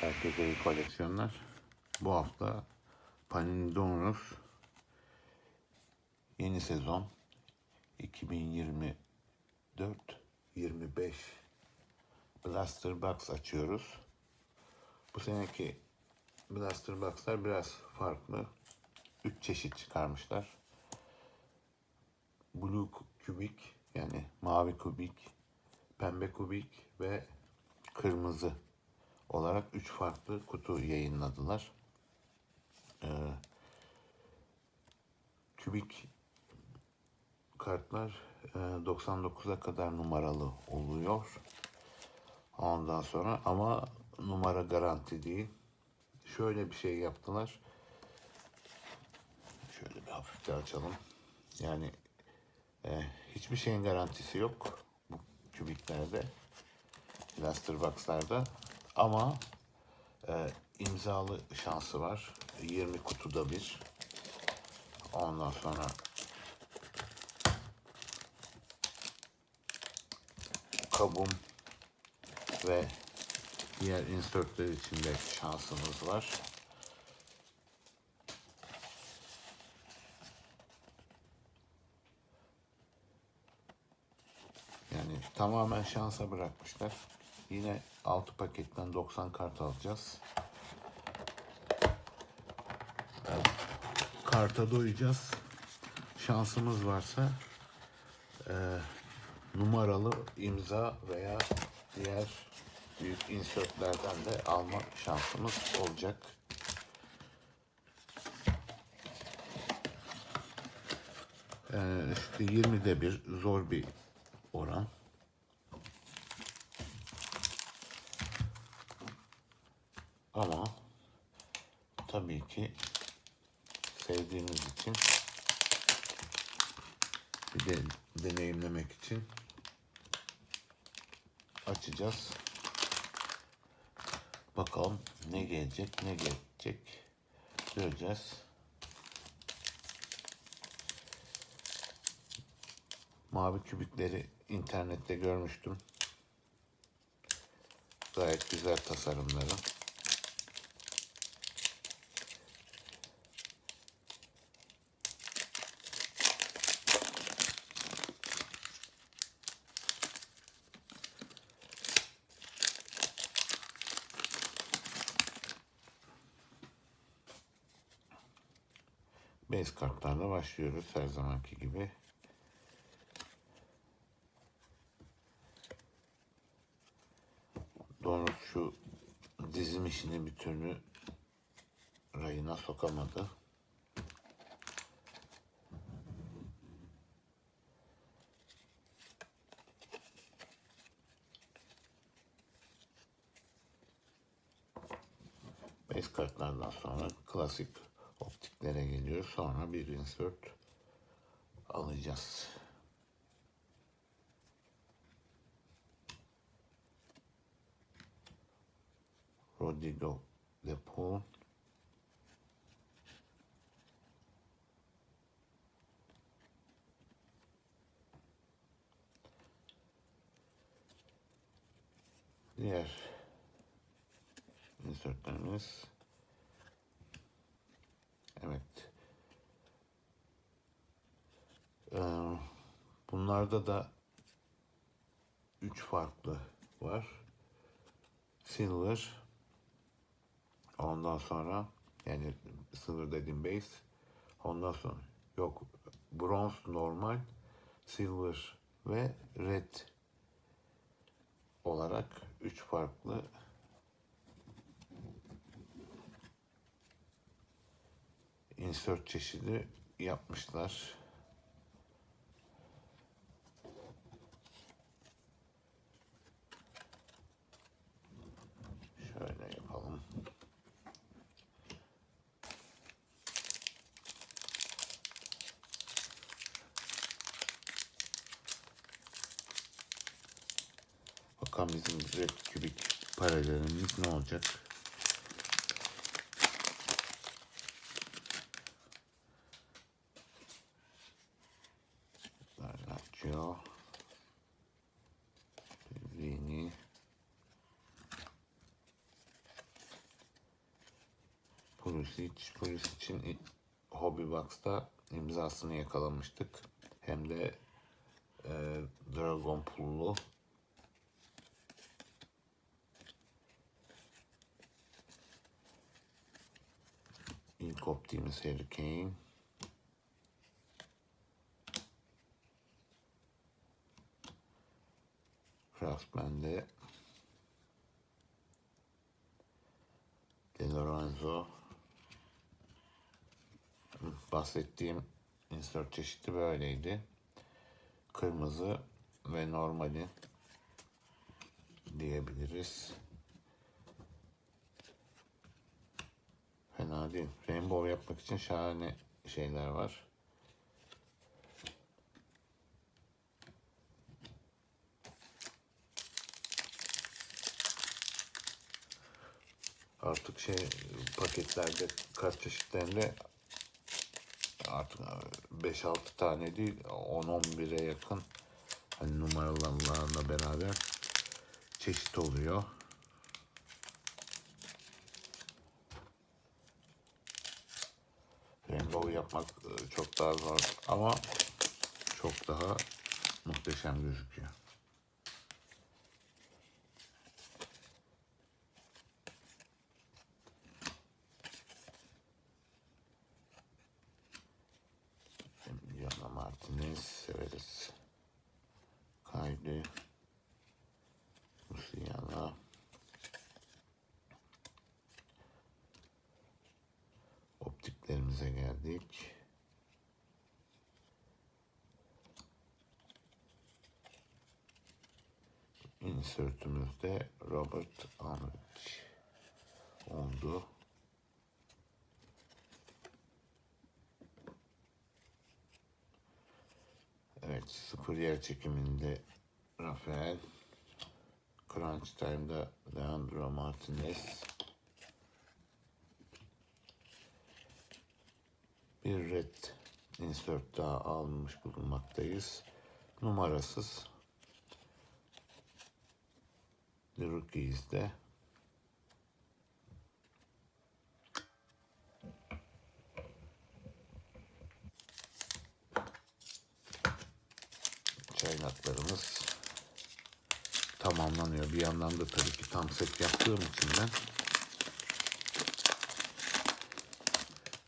Herkese iyi koleksiyonlar. Bu hafta Panini Donruss yeni sezon 2024-25 Blaster Box açıyoruz. Bu seneki Blaster Box'lar biraz farklı. 3 çeşit çıkarmışlar. Blue kubik yani mavi kubik, pembe kubik ve kırmızı olarak üç farklı kutu yayınladılar. Ee, kübik kartlar e, 99'a kadar numaralı oluyor. Ondan sonra ama numara garanti değil. Şöyle bir şey yaptılar. Şöyle bir hafif de açalım. Yani e, hiçbir şeyin garantisi yok bu kübiklerde. Blaster Box'larda. Ama e, imzalı şansı var. 20 kutuda bir. Ondan sonra kabum ve diğer insertler için de şansımız var. Yani tamamen şansa bırakmışlar. Yine 6 paketten 90 kart alacağız. Karta doyacağız. Şansımız varsa e, numaralı imza veya diğer büyük insertlerden de alma şansımız olacak. E, işte 20'de bir zor bir oran. Ama tabii ki sevdiğimiz için bir de deneyimlemek için açacağız. Bakalım ne gelecek, ne gelecek göreceğiz. Mavi kübikleri internette görmüştüm. Gayet güzel tasarımları. Base kartlarla başlıyoruz her zamanki gibi. Donut şu dizim işini bir türlü rayına sokamadı. Base kartlardan sonra klasik optiklere geliyor. Sonra bir insert alacağız. Rodrigo de Paul. Diğer insertlerimiz Evet. Ee, bunlarda da üç farklı var. Silver. Ondan sonra yani silver dediğim base. Ondan sonra yok bronz normal, silver ve red olarak üç farklı insert çeşidi yapmışlar. Şöyle yapalım. Bakalım bizim red kübik paralelimiz ne olacak? Açıyor. Vini. Pulisic, Pulisic'in Hobby Box'ta imzasını yakalamıştık. Hem de e, Dragon Pullu. İlk optiğimiz Harry Kane. Craftsman'de De Lorenzo bahsettiğim insert çeşidi böyleydi. Kırmızı ve normali diyebiliriz. Fena değil. Rainbow yapmak için şahane şeyler var. Artık şey paketlerde kart çeşitlerinde artık 5-6 tane değil 10-11'e yakın hani numaralarla beraber çeşit oluyor. Rainbow yapmak e, çok daha zor ama çok daha muhteşem gözüküyor. Emiliano Martinez severiz. Geldik. Insertümüzde Robert Arnold oldu. Evet, sıfır yer çekiminde Rafael. Crunch Time'da Leandro Martinez. Bir red insert daha almış bulunmaktayız. Numarasız. Rookies'de. çaynaklarımız tamamlanıyor. Bir yandan da tabii ki tam set yaptığım için ben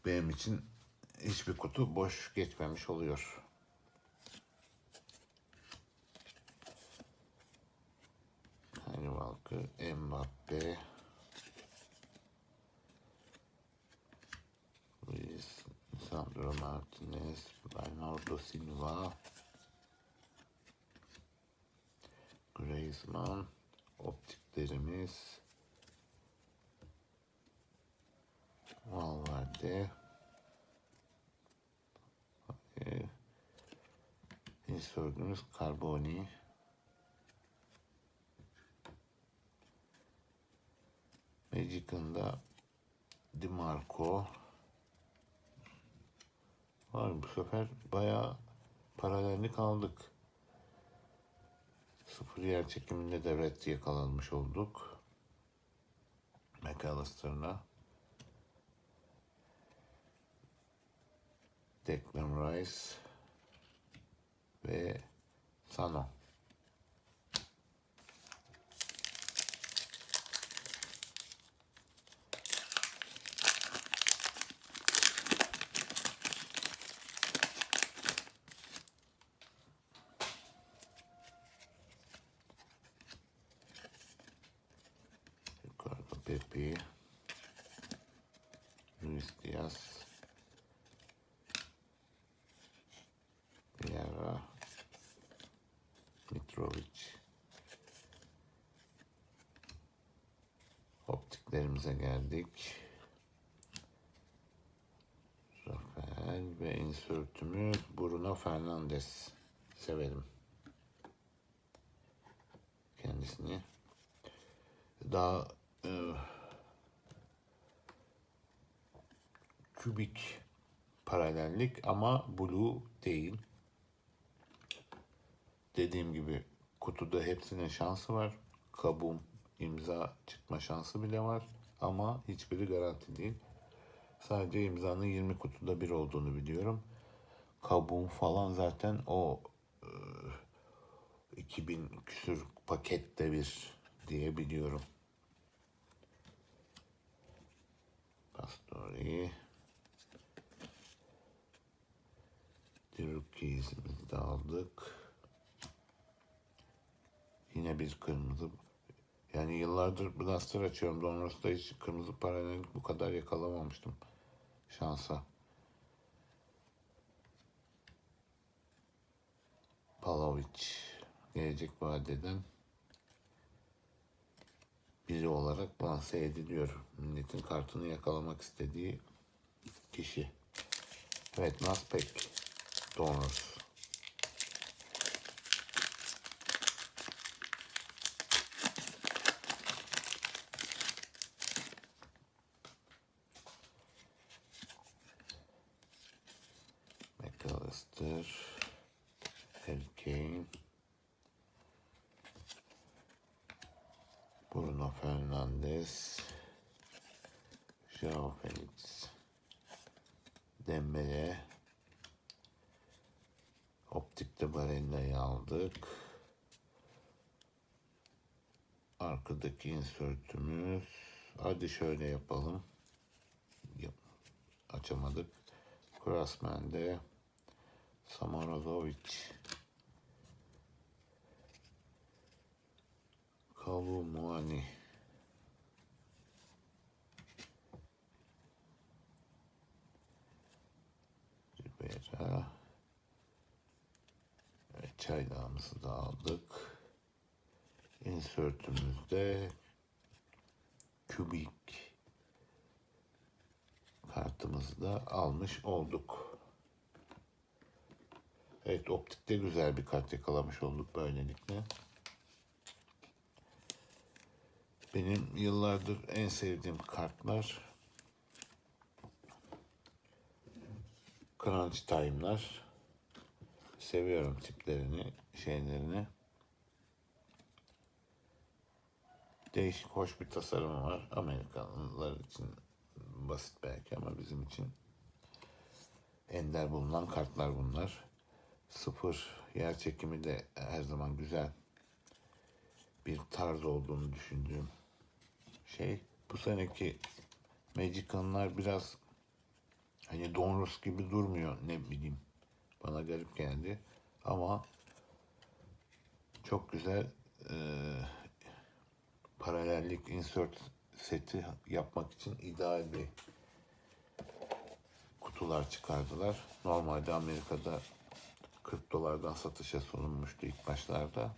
benim için hiçbir kutu boş geçmemiş oluyor. Hani Walker, Mbappe, Luis, Sandro Martinez, Bernardo Silva, Griezmann, optiklerimiz, Valverde, e, insertümüz Carboni, Magic'ın da Di Marco var bu sefer bayağı paralellik aldık. Sıfır yer çekiminde de red yakalanmış olduk. McAllister'la. Declan Rice ve Sano. Ricardo Pepe, Optiklerimize geldik. Rafael ve insertümüz Bruno Fernandes. Severim. Kendisini daha e, kübik paralellik ama blue değil. Dediğim gibi kutuda hepsinin şansı var. Kabum imza çıkma şansı bile var ama hiçbiri garanti değil. Sadece imzanın 20 kutuda bir olduğunu biliyorum. Kabuğun falan zaten o e, 2000 küsür pakette bir diye biliyorum. Pastori. Dirukizimizi de aldık. Yine bir kırmızı. Yani yıllardır Blaster açıyorum. Donoros'ta hiç kırmızı paralel bu kadar yakalamamıştım. Şansa. Palovic. Gelecek vadeden biri olarak lanse ediliyor. Milletin kartını yakalamak istediği kişi. Evet Naspek. Donors. McAllister, Harry Kane, Bruno Fernandes, Joao Felix, Dembele, Optik'te Barella'yı aldık. Arkadaki insertümüz. Hadi şöyle yapalım. Yap- Açamadık. Krasmen'de Samarazovic. Kavumuani. Rivera. Evet, çaylağımızı da aldık. Insertümüzde kübik kartımızı da almış olduk. Evet optikte güzel bir kart yakalamış olduk böylelikle. Benim yıllardır en sevdiğim kartlar Crunch Time'lar. Seviyorum tiplerini, şeylerini. Değişik, hoş bir tasarımı var. Amerikanlılar için basit belki ama bizim için ender bulunan kartlar bunlar. Sıfır yer çekimi de her zaman güzel bir tarz olduğunu düşündüğüm şey. Bu seneki Magical'lar biraz hani Donruss gibi durmuyor ne bileyim. Bana garip geldi. Ama çok güzel eee, paralellik insert seti yapmak için ideal bir kutular çıkardılar. Normalde Amerika'da 40 dolardan satışa sunulmuştu ilk başlarda.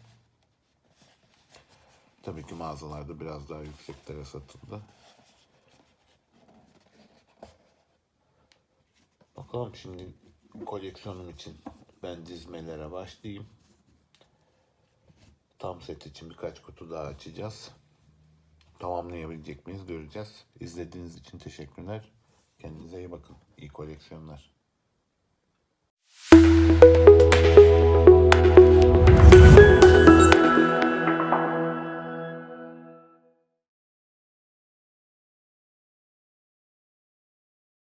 Tabii ki mağazalarda biraz daha yükseklere satıldı. Bakalım şimdi koleksiyonum için ben dizmelere başlayayım. Tam set için birkaç kutu daha açacağız. Tamamlayabilecek miyiz göreceğiz. İzlediğiniz için teşekkürler. Kendinize iyi bakın. İyi koleksiyonlar.